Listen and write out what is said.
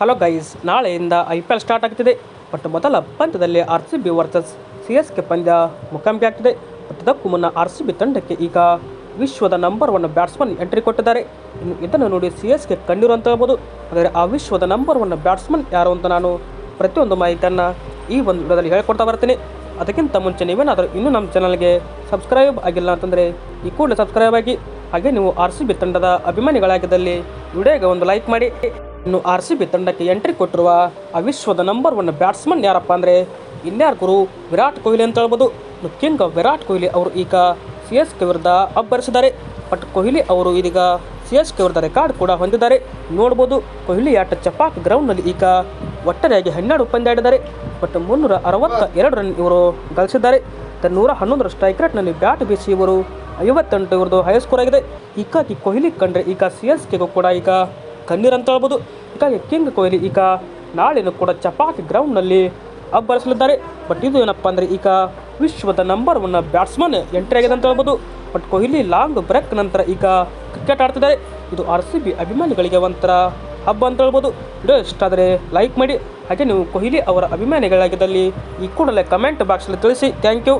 Hello guys, ನಾಳೆಯಿಂದ I P L start ಆಗ್ತಿದೆ. But ಮೊದಲ ಪಂದ್ಯದಲ್ಲಿ R C B versus C S K ಪಂದ್ಯ ಮುಖಾಮುಖಿ ಆಗ್ತಿದೆ. ಬಟ್ ಇದಕ್ಕೂ ಮುನ್ನ ಆರ್ ಸಿ ಬಿ ತಂಡಕ್ಕೆ ಈಗ ವಿಶ್ವದ ನಂಬರ್ ಒನ್ ಬ್ಯಾಟ್ಸ್ಮನ್ ಎಂಟ್ರಿ ಕೊಟ್ಟಿದ್ದಾರೆ. ಇನ್ನು ಇದನ್ನು ನೋಡಿ ಸಿ ಎಸ್ ಕೆ ಕಂಡಿರು ಅಂತ ಹೇಳ್ಬೋದು. ಆದರೆ ಆ ವಿಶ್ವದ ನಂಬರ್ ಒನ್ ಬ್ಯಾಟ್ಸ್ಮನ್ ಯಾರು ಅಂತ ನಾನು ಪ್ರತಿಯೊಂದು ಮಾಹಿತಿಯನ್ನು ಈ ಒಂದು ವಿಡಿಯೋದಲ್ಲಿ ಹೇಳ್ಕೊಡ್ತಾ ಬರ್ತೀನಿ. ಅದಕ್ಕಿಂತ ಮುಂಚೆ ನೀವೇನಾದರೂ ಇನ್ನೂ ನಮ್ಮ ಚಾನಲ್ಗೆ ಸಬ್ಸ್ಕ್ರೈಬ್ ಆಗಿಲ್ಲ ಅಂತಂದರೆ ಈ ಕೂಡಲೇ ಸಬ್ಸ್ಕ್ರೈಬ್ ಆಗಿ. ಹಾಗೆ ನೀವು ಆರ್ ಸಿ ಬಿ ತಂಡದ ಅಭಿಮಾನಿಗಳಾಗಿದ್ದಲ್ಲಿ ವಿಡಿಯೋಗೆ ಒಂದು ಲೈಕ್ ಮಾಡಿ. ಇನ್ನು ಆರ್ ಸಿ ಬಿ ತಂಡಕ್ಕೆ ಎಂಟ್ರಿ ಕೊಟ್ಟಿರುವ ಆ ವಿಶ್ವದ ನಂಬರ್ ಒನ್ ಬ್ಯಾಟ್ಸ್ಮನ್ ಯಾರಪ್ಪ ಅಂದರೆ ಇನ್ಯಾರ ಗುರು? ವಿರಾಟ್ ಕೊಹ್ಲಿ ಅಂತ ಹೇಳ್ಬೋದು. ಕಿಂಗ್ ವಿರಾಟ್ ಕೊಹ್ಲಿ ಅವರು ಈಗ ಸಿ ಎಸ್ ಕೆ ವಿರುದ್ಧ ಅಬ್ಬರಿಸಿದ್ದಾರೆ. ಬಟ್ ಕೊಹ್ಲಿ ಅವರು ಇದೀಗ ಸಿ ಎಸ್ ಕೆ ವಿರುದ್ಧ ರೆಕಾರ್ಡ್ ಕೂಡ ಹೊಂದಿದ್ದಾರೆ. ನೋಡ್ಬೋದು, ಕೊಹ್ಲಿ ಆಟ ಚಪಾಕ್ ಗ್ರೌಂಡ್ನಲ್ಲಿ ಈಗ ಒಟ್ಟಾರೆಯಾಗಿ ಹನ್ನೆರಡು ಪಂದ್ಯ ಆಡಿದ್ದಾರೆ. ಬಟ್ ಮುನ್ನೂರ ಅರವತ್ತ ಎರಡು ರನ್ ಇವರು ಗಳಿಸಿದ್ದಾರೆ. ನೂರ ಹನ್ನೊಂದರ ಸ್ಟ್ರೈಕ್ ರೇಟ್ನಲ್ಲಿ ಬ್ಯಾಟ್ ಬೀಸಿ ಇವರು ಐವತ್ತೆಂಟು ಇವ್ರದ್ದು ಹೈ ಸ್ಕೋರ್ ಆಗಿದೆ. ಹೀಗಾಗಿ ಕೊಹ್ಲಿ ಕಂಡ್ರೆ ಈಗ ಸಿ ಎಸ್ ಕೆಗೂ ಕೂಡ ಈಗ ಕಣ್ಣೀರ್ ಅಂತ ಹೇಳ್ಬೋದು ಹೀಗಾಗಿ ಕಿಂಗ್ ಕೊಹ್ಲಿ ಈಗ ನಾಳೆನೂ ಕೂಡ ಚಪಾಕಿ ಗ್ರೌಂಡ್ನಲ್ಲಿ ಅಬ್ಬರಿಸಲಿದ್ದಾರೆ. ಬಟ್ ಇದು ಏನಪ್ಪ ಅಂದರೆ ಈಗ ವಿಶ್ವದ ನಂಬರ್ ಒನ್ ಬ್ಯಾಟ್ಸ್ಮನ್ ಎಂಟ್ರಿ ಆಗಿದೆ ಅಂತ ಹೇಳ್ಬೋದು. ಬಟ್ ಕೊಹ್ಲಿ ಲಾಂಗ್ ಬ್ರೇಕ್ ನಂತರ ಈಗ ಕ್ರಿಕೆಟ್ ಆಡ್ತಿದ್ದಾರೆ. ಇದು ಆರ್ ಸಿ ಬಿ ಅಭಿಮಾನಿಗಳಿಗೆ ಒಂಥರ ಹಬ್ಬ ಅಂತ ಹೇಳ್ಬೋದು. ವಿಡಿಯೋ ಇಷ್ಟ ಆದರೆ ಲೈಕ್ ಮಾಡಿ. ಹಾಗೆ ನೀವು ಕೊಹ್ಲಿ ಅವರ ಅಭಿಮಾನಿಗಳಾಗಿದ್ದಲ್ಲಿ ಈ ಕೂಡಲೇ ಕಮೆಂಟ್ ಬಾಕ್ಸಲ್ಲಿ ತಿಳಿಸಿ. Thank you